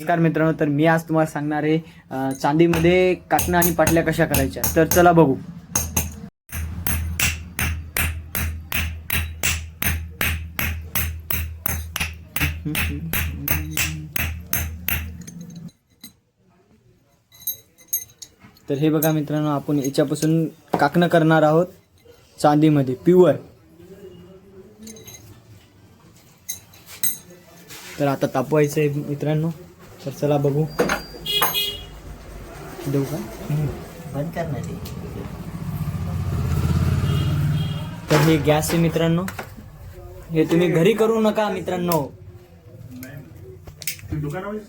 नमस्कार मित्रांनो तर मी आज तुम्हाला सांगणार आहे चांदीमध्ये काटणं आणि पाटल्या कशा करायच्या? तर चला बघू. तर हे बघा मित्रांनो आपण याच्यापासून काकणं करणार आहोत चांदीमध्ये प्युअर तर आता तापवायचं आहे मित्रांनो. तर चला बघू. देऊ का? बंद करणार तर हे गॅस आहे मित्रांनो. हे तुम्ही घरी करू नका मित्रांनो. दुकानावरच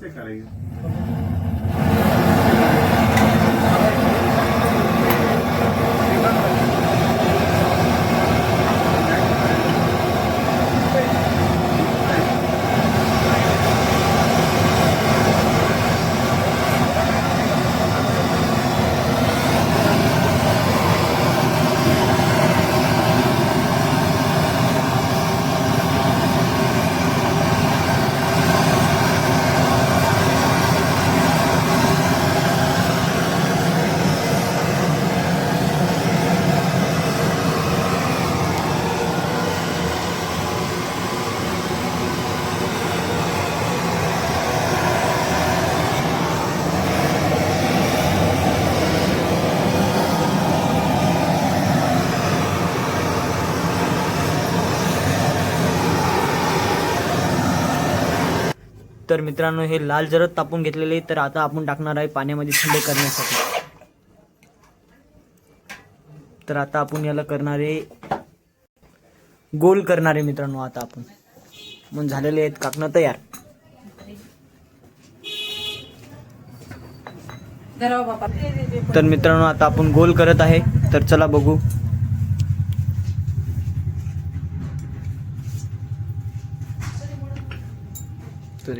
तर मित्रांनो हे लाल जरद तापून घेतलेले तर आता आपण टाकणार आहे पाण्यामध्ये थंड करण्यासाठी. तर आता आपण याला करणारे गोल करणारे मित्रांनो आता आपण. मग झालेले आहेत काकणं तयार. तर मित्रांनो आता आपण गोल करत आहे. तर चला बघू. तर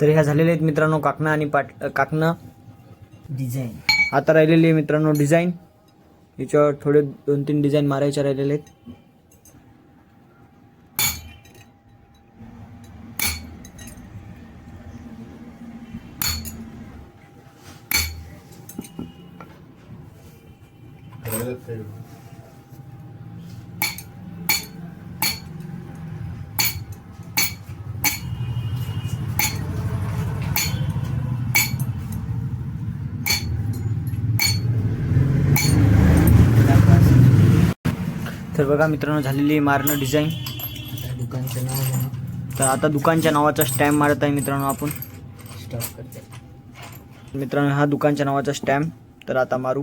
तर ह्या झालेल्या आहेत मित्रांनो काकणं आणि पाट काकणं. डिझाईन. आता राहिलेली आहे मित्रांनो डिझाईन. याच्यावर थोडे दोन तीन डिझाईन मारायचे राहिलेले आहेत. तर बघा मित्रांनो झालेली आहे मारणं डिझाईन दुकानचं नाव तर आता दुकानच्या नावाचा स्टॅम्प मारत आहे मित्रांनो आपण. स्टॉप करते मित्रांनो हा दुकानच्या नावाचा स्टॅम्प तर आता मारू.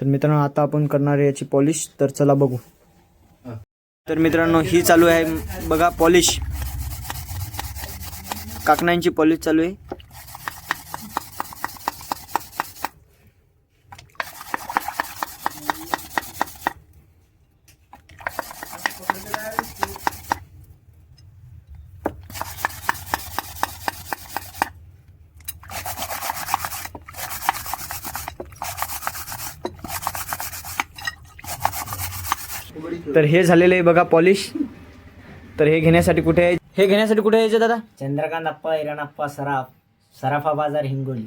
तर मित्रांनो आता आपण करणार आहे याची पॉलिश तर चला बघू. तर मित्रांनो ही चालू आहे. बघा पॉलिश काकणांची पॉलिश चालू आहे. तर हे झालेलं आहे बघा पॉलिश. तर हे घेण्यासाठी कुठे आहे? हे घेण्यासाठी कुठे यायचं दादा? चंद्रकांत अप्पा इराण अप्पा सराफ सराफा बाजार हिंगोली.